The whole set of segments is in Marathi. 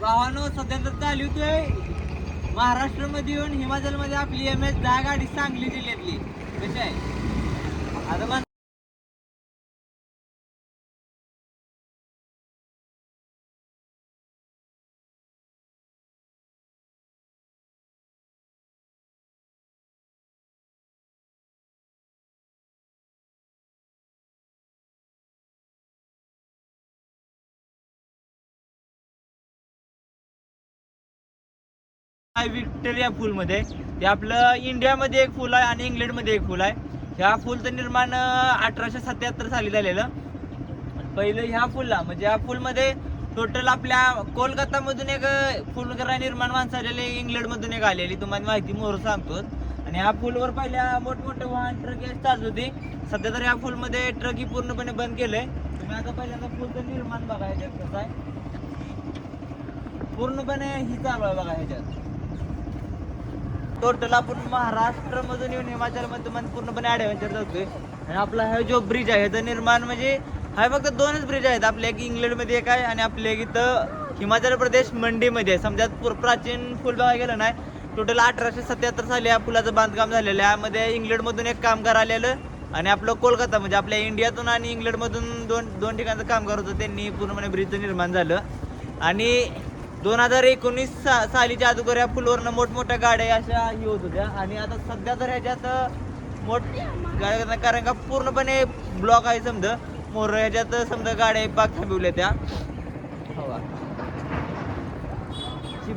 भावानो सध्या तर चालू होतोय. महाराष्ट्रामध्ये येऊन हिमाचलमध्ये आपली एम एस दहा गाडी सांगली जिल्ह्यातली. कशी आहे? आता मग फूलमध्ये. फुलमध्ये आपलं इंडियामध्ये एक फुल आहे आणि इंग्लंडमध्ये एक फुल आहे. ह्या फुलचं निर्माण अठराशे सत्याहत्तर साली झालेलं. पहिलं ह्या फुलला म्हणजे ह्या फुलमध्ये टोटल आपल्या कोलकातामधून एक फुलकरा निर्माण माणसं आलेले इंग्लंडमधून एक आलेली. तुम्हाला माहिती मोर सांगतो. आणि ह्या फुलवर पहिल्या मोठमोठे वाहन ट्रक हे चालत होती. सध्या तर ह्या फुलमध्ये ट्रक ही पूर्णपणे बंद केलंय. तुम्ही आता पहिल्यांदा फुलचं निर्माण बघा ह्याच्यात कसं आहे. पूर्णपणे ही चालू आहे बघा ह्याच्यात. टोटल आपण महाराष्ट्र मधून येऊन हिमाचलमध्ये पूर्णपणे ऍडव्हेंचर जातोय. आणि आपला हा जो ब्रिज आहे ह्याचं निर्माण म्हणजे हा फक्त दोनच ब्रिज आहेत. आपल्या एक इंग्लंडमध्ये एक आहे आणि आपल्या एक इथं हिमाचल प्रदेश मंडीमध्ये आहे. समजा प्राचीन फुल बघायला गेलं नाही टोटल अठराशे सत्याहत्तर साली या पुलाचं बांधकाम झालेलं आहे. यामध्ये इंग्लंडमधून एक कामगार आलेलं आणि आपलं कोलकाता म्हणजे आपल्या इंडियातून आणि इंग्लंडमधून दोन दोन ठिकाणचं कामगार होतं. त्यांनी पूर्णपणे ब्रिजचं निर्माण झालं. आणि दोन हजार एकोणीस सा सालीच्या अगोदर या पुलवरनं मोठमोठ्या गाड्या अशा ही होत होत्या. आणि आता सध्या तर ह्याच्यात मोठ गाड्या कारण का पूर्णपणे ब्लॉक आहे समजा मोर ह्याच्यात समजा गाड्या पाक थांबवल्या त्या. हो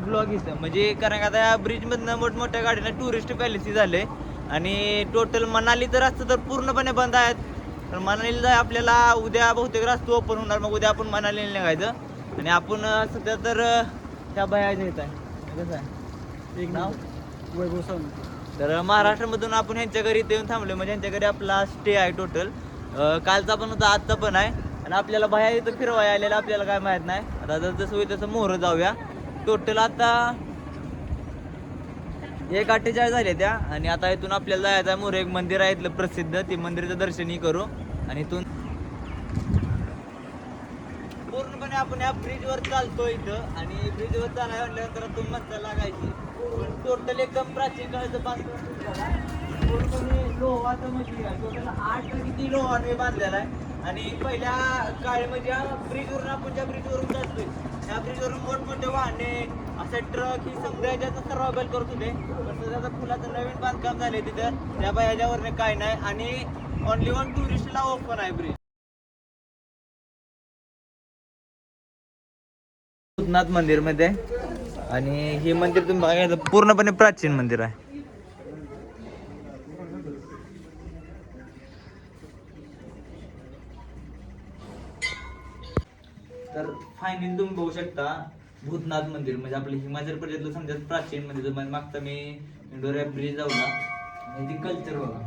ब्लॉक इथं. म्हणजे कारण का आता या ब्रिजमधनं मोठमोठ्या गाड्यांना टुरिस्ट पॅलेसी झाले. आणि टोटल मनाली तर असतं तर पूर्णपणे बंद आहेत. तर मनालीला आपल्याला उद्या बहुतेक रस्ते ओपन होणार. मग उद्या आपण मनालीला निघायचं. आणि आपण सध्या तर त्या बाहेर येत आहे. कसं आहे? एक नाव? वैभव सावंत. तर महाराष्ट्रामधून आपण ह्यांच्या घरी येऊन थांबलो म्हणजे ह्यांच्या घरी आपला स्टे आहे टोटल कालचा पण होता आजचा पण आहे. आणि आपल्याला बाहेर इथं फिरवाय आलेलं आपल्याला काय माहीत नाही. आता जर जसं होईल तसं मोहरं जाऊया. टोटल आता एक अठ्ठेचाळीस झाले त्या. आणि आता इथून आपल्याला जायचं आहे मोर एक मंदिर आहे इथलं प्रसिद्ध. ते मंदिराचं दर्शनही करू. आणि इथून पूर्णपणे आपण या ब्रिजवर चालतो इथं आणि ब्रिजवर चालाय म्हटल्यानंतर तुम्ही मस्त लागायची. टोटल एकदम प्राचीन काळाचं बांधकाम लोहाचं म्हणजे टोटल आठ किती लोहाने बांधलेला आहे. आणि पहिल्या काळी म्हणजे या ब्रिजवरून आपण ज्या ब्रिजवरून चालतोय त्या ब्रिजवरून मोठमोठे वाहने असे ट्रक ही समजा याच्यात सर्वायबल करत होते. पण सध्या फुलाचं नवीन बांधकाम झालंय तिथं. त्या ह्याच्यावर काय नाही. आणि ओनली वन टुरिस्टला ओपन आहे ब्रिज भूतनाथ मंदिरमध्ये. आणि हे मंदिर तुम्ही बघायला पूर्णपणे प्राचीन मंदिर आहे. तर फायनली तुम्ही बघू शकता भूतनाथ मंदिर. म्हणजे आपलं हिमाचल प्रदेशातलं समजा प्राचीन मंदिर. म्हणजे मागचा मी इंडोऱ्या ब्रिज जाऊ ना. कल्चर बघा.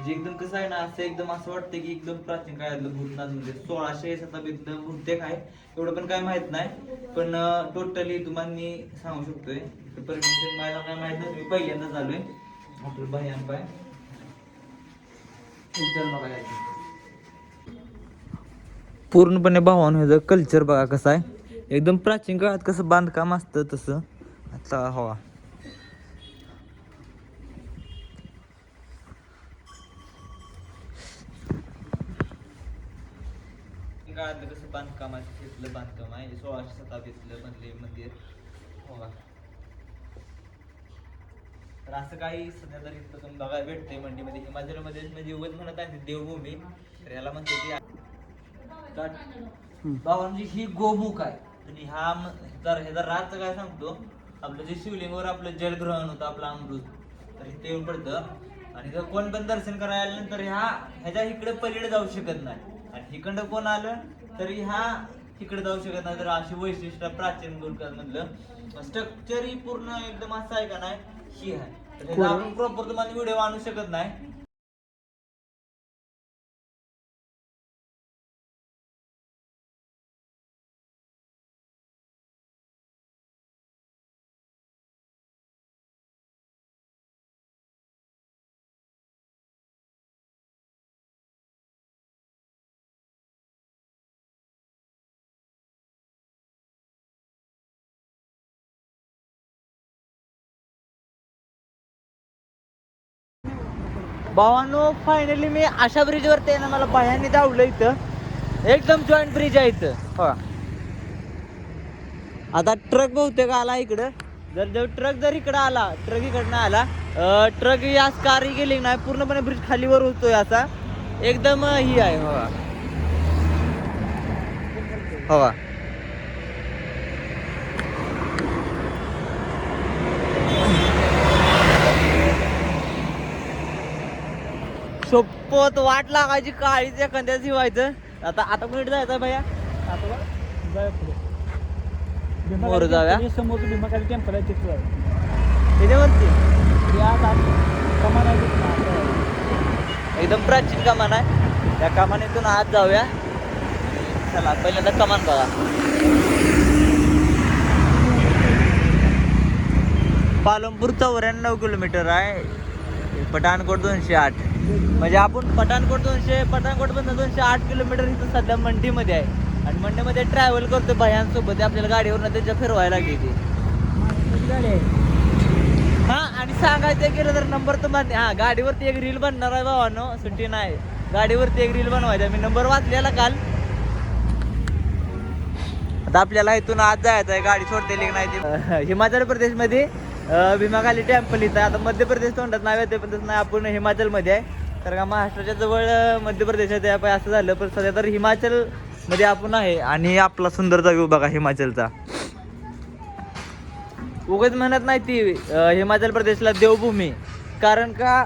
म्हणजे एकदम कसं आहे ना असं एकदम असं वाटतं की एकदम प्राचीन काळातलं भूतनाथ मंदिर सोळाशे शताब्दीतलं बहुतेक आहे. एवढं पण काय माहीत नाही. पण टोटली तुम्हाला मी सांगू शकतोय. परमिशन मला काय माहीत नाही मी पहिल्यांदाच आलोय आपलं भयान पाय. कल्चर बघायचं पूर्णपणे भावान ह्याचं कल्चर बघा कसं आहे. एकदम प्राचीन काळात कसं बांधकाम असतं तसं. आता हवा. काळातलं कसं बांधकाम आहे? तिथलं बांधकाम आहे. सोळाशे शताब्दीतलं बनले मंदिर. हो का. तर असं काही सध्या तरी इथं बघायला भेटतंय मंडीमध्ये. हिमाचलमध्ये म्हणजे उगत म्हणत आहे देवभूमी. तर याला म्हणते ती बाबांची ही गोमुख आहे. आणि हा म- तर ह्याचा राज काय सांगतो? आपलं जे शिवलिंगावर आपलं जलग्रहण होतं आपलं अमृत. तर इथे येऊन पडतं. आणि जर कोण पण दर्शन करायला आलं तर ह्या ह्याच्या इकडे पलीकडे जाऊ शकत नाही. आणि इकडं कोण आलं तरी ह्या इकडे जाऊ शकत नाही. तर अशी वैशिष्ट्य प्राचीन गुरकार मधलं स्ट्रक्चर ही पूर्ण एकदम असं आहे का नाही? ही आहे. प्रॉपर तुम्हाला व्हिडिओ आणू शकत नाही. भावानो फायनली मी अशा ब्रिजवरती आहे ना मला बाह्याने धावलं इथं. एकदम जॉईंट ब्रिज आहे इथं. हो. आता ट्रक बहुतेक आला इकडं. जर जर ट्रक जर इकडं आला ट्रक इकडनं आला ट्रक याच कार गेली नाही पूर्णपणे ब्रिज खालीवर होतोय असा. एकदम ही आहे हवा हवा सोपत वाट लागायची काळीच एखाद्याच व्हायचं. आता आता कुठे जायचं भैया? जाऊया. मोरं समोर टेम्पल आहे तिथं. त्याच्यावरती? कमान आहे. एकदम प्राचीन कमान आहे. त्या कमानीतून आत जाऊया. चला पहिल्यांदा कमान बघा. पालमपूर चौऱ्याण्णव किलोमीटर आहे. पठाणकोट दोनशे आठ. म्हणजे आपण पठाणकोट दोनशे पठाणकोट पण दोनशे आठ किलोमीटर इथं सध्या मंडीमध्ये आहे. आणि मंडीमध्ये ट्रॅव्हल करतो भयांसोबत आपल्याला गाडीवरनं त्याच्या फिरवायला गेली हा आणि सांगायचं गेलं तर नंबर तुम्हाला हा गाडीवरती एक रील बनणार आहे भावानो. सुट्टी नाही. गाडीवरती एक रील बनवायचा मी नंबर वाचलेला काल. आता आपल्याला इथून आज जायचं आहे. गाडी सोडतेली की नाही हिमाचल प्रदेशमध्ये मध्ये भीमाखाली टेम्पल इथं. आता मध्य प्रदेश तोंडात नाव येते पण तसं नाही. आपण हिमाचलमध्ये आहे. तर का महाराष्ट्राच्या जवळ मध्य प्रदेशात आहे. पण असं झालं पण सध्या तर हिमाचलमध्ये आपण आहे. आणि आपला सुंदरचा व्ह्यू बघा हिमाचलचा. उगाच म्हणत नाही ती हिमाचल प्रदेशला देवभूमी. कारण का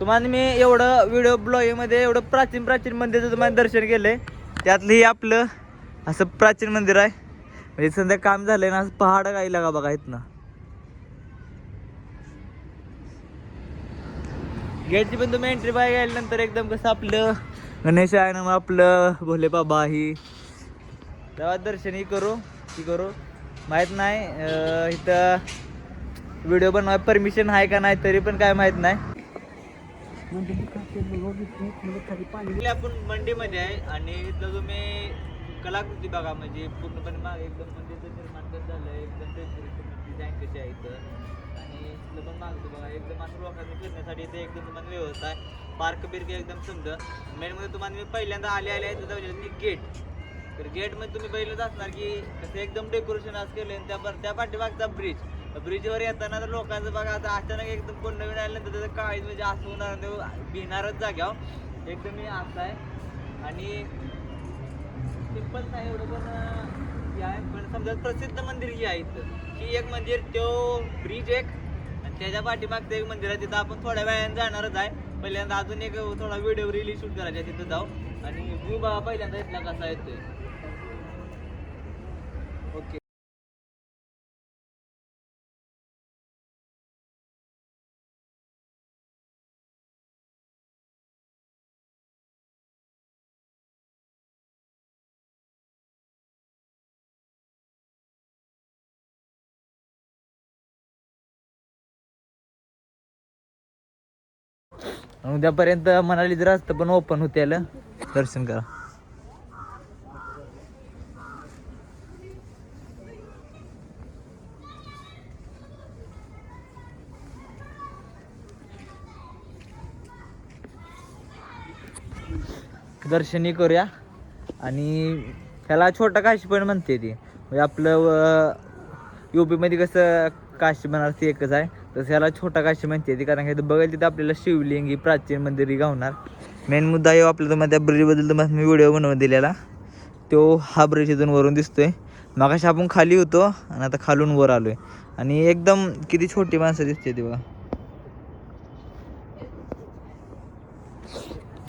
तुम्हाला मी एवढं व्हिडिओ ब्लॉगमध्ये एवढं प्राचीन प्राचीन मंदिरचं तुम्हाला दर्शन केलं त्यातलं हे आपलं असं प्राचीन मंदिर आहे. म्हणजे सध्या काम झालंय ना असं पहाड काही का बघा इथनं. गेटची पण तुम्ही एंट्री बाय गेल्यानंतर एकदम कसं आपलं गणेश आहे ना मग आपलं भोले बाबा ही. तेव्हा दर्शनही करू ती करू. माहीत नाही इथं व्हिडिओ बनवाय परमिशन आहे का नाही तरी पण काय माहीत नाही. आपण मंडीमध्ये आहे आणि इथं तुम्ही कलाकृती बघा म्हणजे पूर्णपणे एकदम मंदिरचं निर्माण झालं एकदम डिझाईन कशी आहे इथं. आणि इथलं पण मागतो बघा एकदम असं लोकांनी फिरण्यासाठी इथे एकदम तुम्हाला व्यवस्था आहे. पार्क बिर्क एकदम समजा मेनमध्ये म्हणजे तुम्हाला मी पहिल्यांदा आले आले आहे तिथं म्हणजे ती गेट तर गेटमध्ये तुम्ही पहिलंच असणार की कसं एकदम डेकोरेशन असं केलं आणि त्या त्या पाठीमागचा ब्रिज ब्रिजवर येताना तर लोकांचं बघा आता अचानक एकदम कोण नवीन आलं तर त्याचं काळीच म्हणजे असं होणार ते भिणारच जाग्यावर हो. एकदम मी असं आहे. आणि सिंपल नाही एवढं पण हे आहे. पण समजा प्रसिद्ध मंदिर जे आहे इथं ही एक मंदिर तो ब्रिज एक. आणि त्याच्या पाठीमागचं एक मंदिर आहे तिथं आपण थोड्या वेळाने जाणारच आहे. पहिल्यांदा अजून एक थोडा व्हिडिओ रिलीज शूट करायचा आहे तिथं जाऊ. आणि व्ह्यू बघा पहिल्यांदा इथला कसा येतोय? उद्यापर्यंत मनाली जर असतं पण ओपन होते दर्शन करा. दर्शनही करूया. आणि त्याला छोटा काशी पण म्हणते ती. म्हणजे आपलं युपीमध्ये कसं काशी बनारसी एकच आहे. तसं याला छोटा काशी म्हणते ती कारण की इथं बघायला तिथं आपल्याला शिवलिंग ही प्राचीन मंदिरही गावणार. मेन मुद्दा येऊ आपल्या तुम्हाला त्या ब्रिजबद्दल तुम्हाला मी व्हिडिओ बनवून दिलेला. तो हा ब्रिज इथून वरून दिसतोय. मागाशी आपण खाली होतो आणि आता खालून वर आलोय. आणि एकदम किती छोटी माणसं दिसते ती बघा.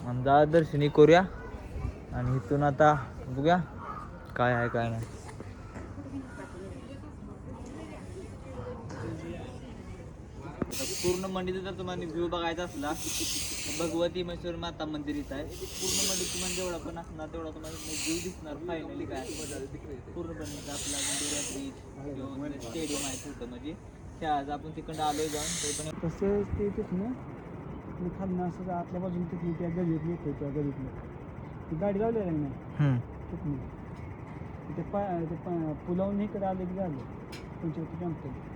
आमचा दर्शनी करूया. आणि इथून आता बघूया काय आहे काय नाही. पूर्ण मंडीचा जर तुम्हाला व्ह्यू बघायचा असला तर भगवती महेश्वर माता मंदिर इथं आहे. पूर्ण मंदिर तुम्हाला जेवढा पण असणार तेवढा तुम्हाला व्ह्यू दिसणार फायनली काय. पूर्णपणे आपला मंदिर स्टेडियम आहे छोटं म्हणजे खेळायचं आपण तिकडं आलोय जाऊन. तरी पण तसंच ते तिथनं मी खाली असं आतल्या बाजून तिथून त्या गलीत येतो त्या गलीतनं ती गाडी लावली आहे ना. तिथून. ते पा ते पा- पुलावून इकडे आले की झालं. पंचवटी टेम्पल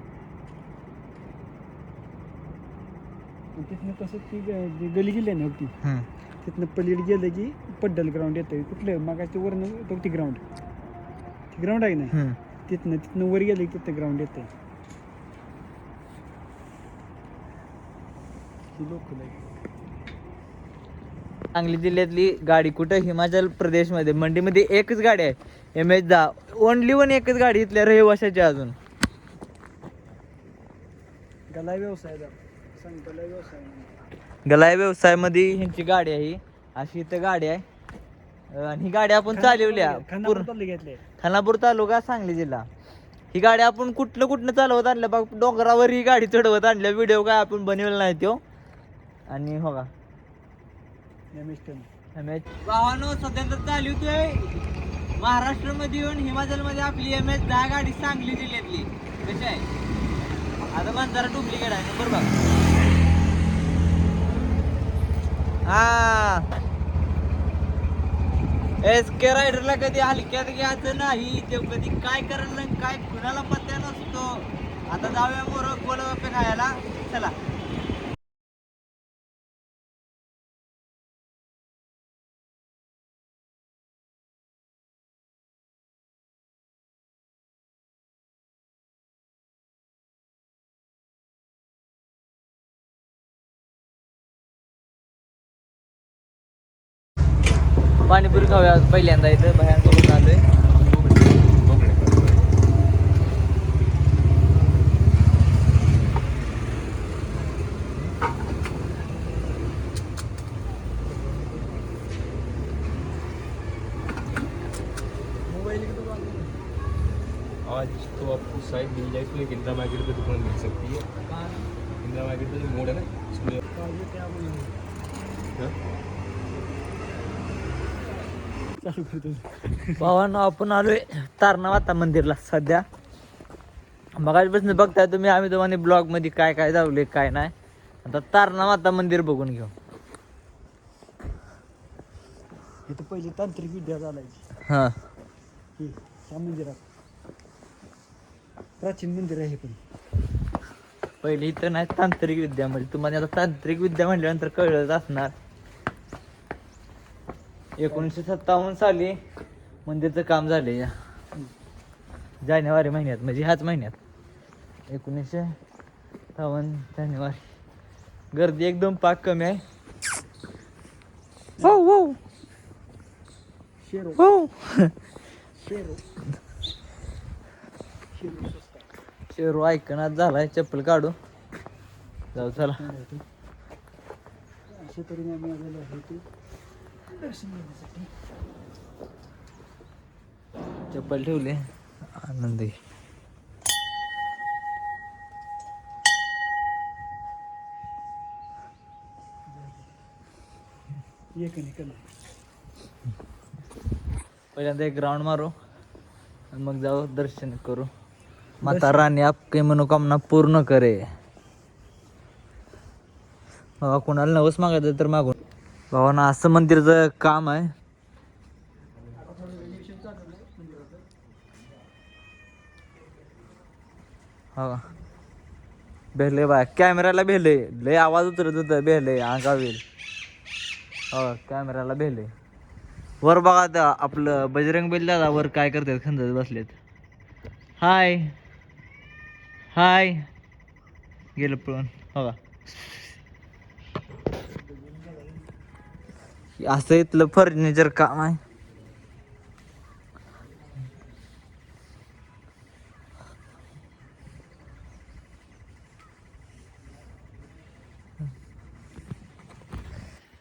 तिथनं कसं ती ग- गली गेली आहे ना ती हम्म. तिथनं पलीकडे गेलं की पड्डल ग्राउंड येतं. कुठलं? मागाच्या वरनं तो ती ग्राउंड ती ग्राउंड आहे ना? हम्म. तिथनं तिथनं वर गेलं की तिथं ग्राउंड येतं. सांगली जिल्ह्यातली गाडी कुठं? हिमाचल प्रदेशमध्ये. मंडीमध्ये एकच गाडी आहे. एम एच दहा. ओनली वन एकच गाडी इथल्या रहिवाशाची अजून. गलाय व्यवसाय आहे गलाय व्यवसायामध्ये ह्यांची गाडी आहे ही. अशी इथं गाडी आहे. आणि ही गाडी आपण चालवल्या खानापूर पूर्ण तालुक्यातले खानापूर तालुका सांगली जिल्हा. ही गाडी आपण कुठलं कुठलं चालवत आणलं बघ. डोंगरावर ही गाडी चढवत आणल्या व्हिडिओ काय आपण बनवला नाही तो आणि हो का? एम टेन भावानो सध्या तर चालू होतोय महाराष्ट्रामध्ये येऊन हिमाचलमध्ये आपली एम एस दहा गाडी सांगली जिल्ह्यातली. कशी आहे? आता मांजरा डुप्लिकेट आहे नंबर बघ हा. एस के रायडरला कधी हलक्यात घ्यायचं नाही ते कधी काय करायला काय कुणाला पत्त्या नसतो. आता जाऊया मोर खायला? चला. पाणीपुरी खाऊया आज पहिल्यांदा इथं बाहेर आलोय आज तो आपको साइड मिल जाए इसमें एक इंदिरा मार्केट पे दुकान मिल सकती है इंदिरा मार्केट पे जो मोड़ है ना इसमें हाँ? चालू करतो भावांनो आपण आलोय तारणावाता मंदिरला सध्या. मगाचपासून बघताय तुम्ही आम्ही तुम्हाला ब्लॉगमध्ये काय काय जावले काय नाही. आता तारणामाता मंदिर बघून घेऊ. इथं पहिली तांत्रिक विद्या चालायची हा. ह्या मंदिरात. प्राचीन मंदिर आहे हे पण. पहिले इथं नाही तांत्रिक विद्या म्हणजे तुम्हाला आता तांत्रिक विद्या म्हटल्यानंतर कळलंच असणार. एकोणीसशे सत्तावन्न साली मंदिरचं काम झाले या जानेवारी महिन्यात म्हणजे ह्याच महिन्यात. एकोणीसशे सत्तावन्न जानेवारी. गर्दी एकदम पाक कमी आहे. हो हो. शेरो. हो. शेरो. शेरो स्वस्त शेरू ऐकणात झालाय चप्पल काढू. जाऊ चला. दर्शन घेण्यासाठी चप्पल ठेवली. आनंद. पहिल्यांदा एक राऊंड मारू. आणि मग जाऊ दर्शन करू. माता राणी आपली मनोकामना पूर्ण करे. बाबा कोणाला नवस मागायचं तर मागून. भावाना असं मंदिरचं काम आहे. हो. भेले बा कॅमेराला भेले लय आवाज उतरत होतं भेले अंगावेल. हो कॅमेराला भेले वर बघा आता आपलं बजरंग बैल दादा वर काय करतात खंदत बसलेत. हाय. हाय. गेलं पळून. हो का असं इथलं फर्निचर काम आहे.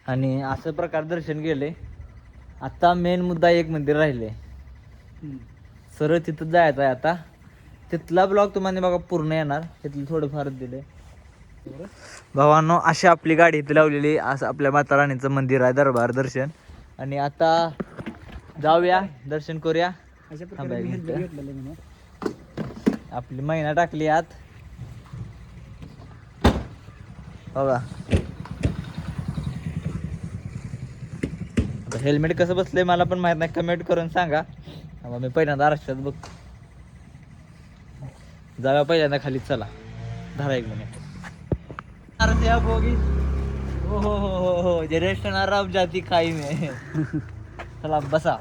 आणि असं प्रकार दर्शन गेले आता मेन मुद्दा एक मंदिर राहिले. सरळ तिथं जायचं आहे आता. तिथला ब्लॉग तुम्हाला बघा पूर्ण येणार. तिथलं थोडंफार दिले. भावांनो अशी आपली गाडी इथे लावलेली असं आपल्या माता राणीचं मंदिर आहे दरबार दर्शन. आणि आता जाऊया दर्शन करूया. आपली महिना टाकली आत. बघा. आता हेल्मेट कसं बसलंय मला पण माहीत नाही. कमेंट करून सांगा. मी पहिल्यांदा आरक्षात बघ जाऊया पहिल्यांदा खाली. चला. धरा एक मिनिट. अरे बोगी हो हो हो हो हो ज्येष्ठ नाराव जाती काही मे। चला बसा।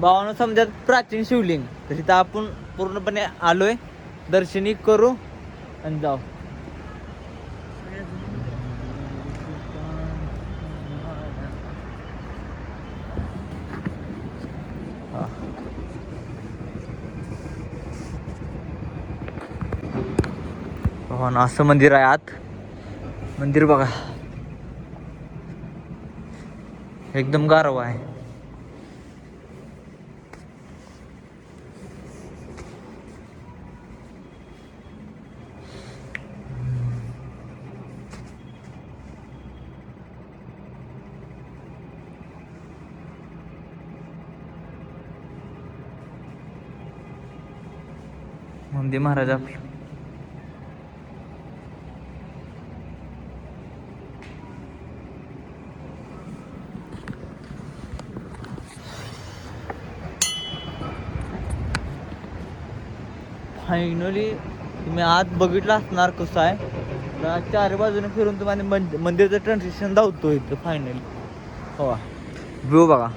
भावानं समजत प्राचीन शिवलिंग. तर तिथं आपण पूर्णपणे आलोय. दर्शनी करू आणि जाऊ. हो ना असं मंदिर आहे आत. मंदिर बघा. एकदम गारव आहे. मंदिर महाराज आपलं. फायनली तुम्ही आत बघितलं असणार कसं आहे. तर चार बाजूने फिरून तुम्हाला मंद- मंदिरचं ट्रान्झिशन धावतो इथं फायनली हो. व्ह्यू बघा.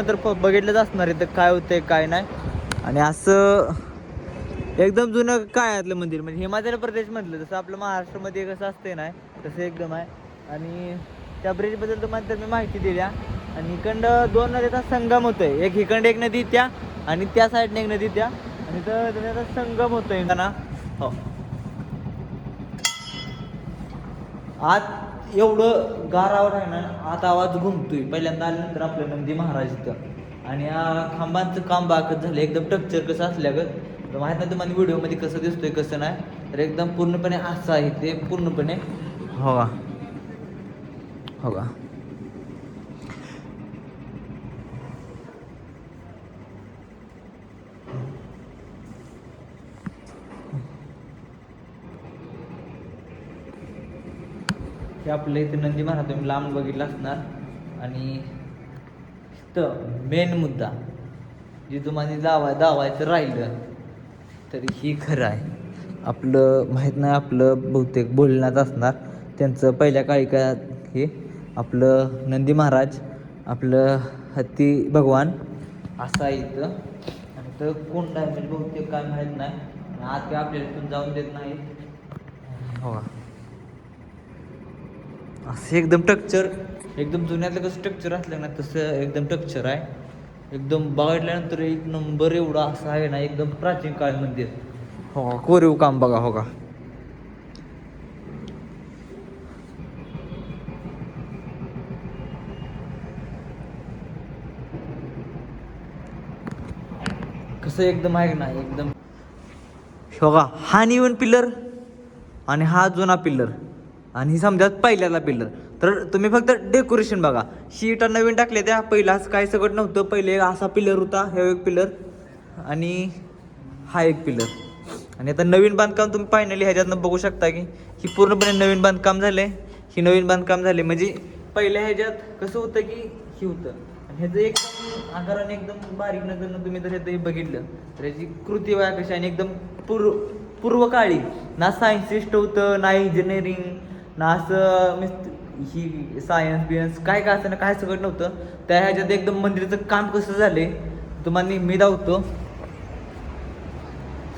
तर बघितलंच असणार इथं काय होतंय काय नाही. आणि असं एकदम जुनं काळातलं मंदिर? म्हणजे हिमाचल प्रदेश मधलं जसं आपलं महाराष्ट्रामध्ये कसं असतंय ना तसं एकदम आहे. आणि त्या ब्रिजबद्दल तुम्हाला तर मी माहिती दिल्या आणि इकडं दोन नद्याचा संगम होतोय. एक हिकंड एक नदी त्या आणि त्या साईडने एक नदी त्या. आणि तर त्याचा संगम होतोय. ना हो. आत एवढं गारावर आहे ना आता आवाज घुमतोय. पहिल्यांदा आल्यानंतर आपलं नंदी महाराज इथं. आणि या खांबांचं काम बाकत झालं. एकदम टक्चर कसं असल्यागत तर माहीत नाही तुम्हाला व्हिडिओमध्ये कसं दिसतोय कसं नाही तर एकदम पूर्णपणे असं आहे ते पूर्णपणे. हो का? हो का? हे आपलं इथे नंदी महाराज तुम्ही लांब बघितलं असणार. आणि तर मेन मुद्दा जे तुम्हाला दावा दावायचं राहिलं तरी ही खरं आहे. आपलं माहीत नाही आपलं बहुतेक बोलण्यात असणार. त्यांचं पहिल्या काळी का हे आपलं नंदी महाराज आपलं हत्ती भगवान असं आहे इथं. आणि तर कोण आहे म्हणजे बहुतेक काय माहीत नाही. आणि आज काय आपल्याला इथून जाऊन देत नाही. हो का? असं एकदम टक्चर एकदम जुन्यातलं कसं टक्चर असलं ना तसं एकदम टक्चर आहे. एकदम बघितल्यानंतर एक नंबर एवढा असं आहे ना एकदम प्राचीन काळ मंदिर हो कोरीव काम बघा हो का? कसं एकदम आहे ना एकदम. हो का? हा निवन पिल्लर आणि हा जुना पिल्लर आणि ही समजा पहिल्याला पिल्लर तर तुम्ही फक्त डेकोरेशन बघा. शीट नवीन टाकले त्या पहिलाच काय सगळं नव्हतं. पहिले असा पिल्लर होता हे एक पिल्लर आणि हा एक पिल्लर आणि आता नवीन बांधकाम तुम्ही फायनली ह्याच्यातनं बघू शकता की ही पूर्णपणे नवीन बांधकाम झालं आहे ही नवीन बांधकाम झाले म्हणजे पहिल्या ह्याच्यात कसं होतं की ही होतं. आणि ह्याचं एकदम आकाराने एकदम बारीक नजरनं तुम्ही जर ह्याचं बघितलं तर ह्याची कृती वया कशी आणि एकदम पूर्व पूर्वकाळी ना सायन्सिस्ट होतं ना इंजिनिअरिंग ना असं मी ही सायन्स बियन्स काय काय असं ना काय सगळं नव्हतं. त्या ह्याच्यात एकदम मंदिराचं काम कसं झाले तुम्हाला मी धावतो.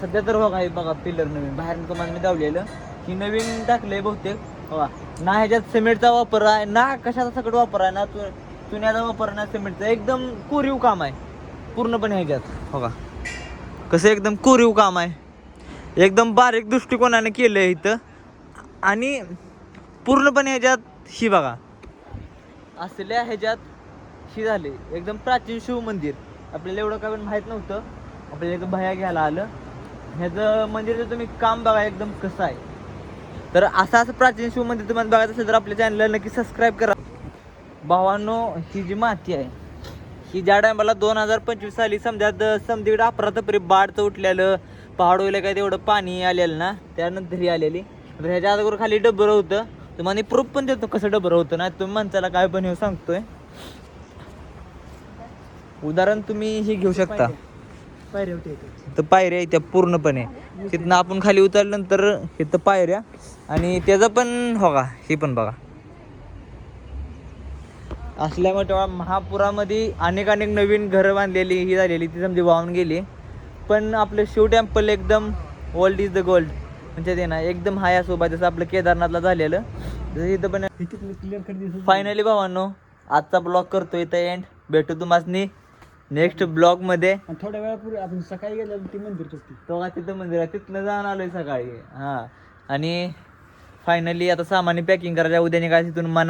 सध्या तर बघा हे बघा पिलर नवीन. बाहेर तुम्हाला मी धावलेलं. ही नवीन टाकलंय बहुतेक. बघा ना ह्याच्यात सिमेंटचा वापर आहे ना कशाचा सगळं वापर आहे ना तु चुन्याचा वापर आहे ना सिमेंटचा. एकदम कोरीव काम आहे. पूर्णपणे ह्याच्यात बघा. कसं एकदम कोरीव काम आहे. एकदम बारीक दृष्टिकोनाने केलं आहे इथं. आणि पूर्णपणे ह्याच्यात ही बघा. असल्या ह्याच्यात ही झाले. एकदम प्राचीन शिव मंदिर. आपल्याला एवढं काय पण माहीत नव्हतं. आपल्याला एकदम भया घ्यायला आलं. ह्याचं मंदिरचं तुम्ही काम बघा एकदम कसं आहे. तर असं असं प्राचीन शिव मंदिर तुम्हाला बघायचं असेल तर आपल्या चॅनलला नक्की सबस्क्राईब करा. भावांनो ही जी माती आहे ही ज्या टायमाला दोन हजार पंचवीस साली समजा समतीकडे अफरातफरी बाढचं उठलेलं. पहाड वगैरे काय तेवढं पाणी आलेलं ना त्यानंतर ही आलेली. तर ह्याच्या अगोदर खाली डबर होतं. तुम्हाला प्रूफ पण देतो कसं डबर होतं. ना तुम्ही माणसाला काय पण हे सांगतोय. उदाहरण तुम्ही हे घेऊ शकता. पायऱ्या इथे तर पायऱ्या इथे त्या पूर्णपणे. तिथनं आपण खाली उतरल्यानंतर इथं पायऱ्या आणि त्याचं पण हो का हे पण बघा. असल्यामुळे तेव्हा महापुरामध्ये अनेक अनेक नवीन घरं बांधलेली ही झालेली ती समजी वाहून गेली. पण आपलं शिव टेम्पल एकदम ओल्ड इज द गोल्ड म्हणजे ते ना एकदम हाय सोबत जसं आपलं केदारनाथला झालेलं. इथं पण फायनली भावांनो आजचा ब्लॉग करतो इथं एंड भेटू तुम्हाला नेक्स्ट ब्लॉगमध्ये आणि थोड्या वेळापूर्वी आपण सकाळी गेल्यावर ती मंदिर तो का तिथं मंदिर आहे तिथनं जाऊन आलोय सकाळी. हां. आणि फायनली आता सामान्य पॅकिंग करायच्या उद्या निघायचं तिथून मना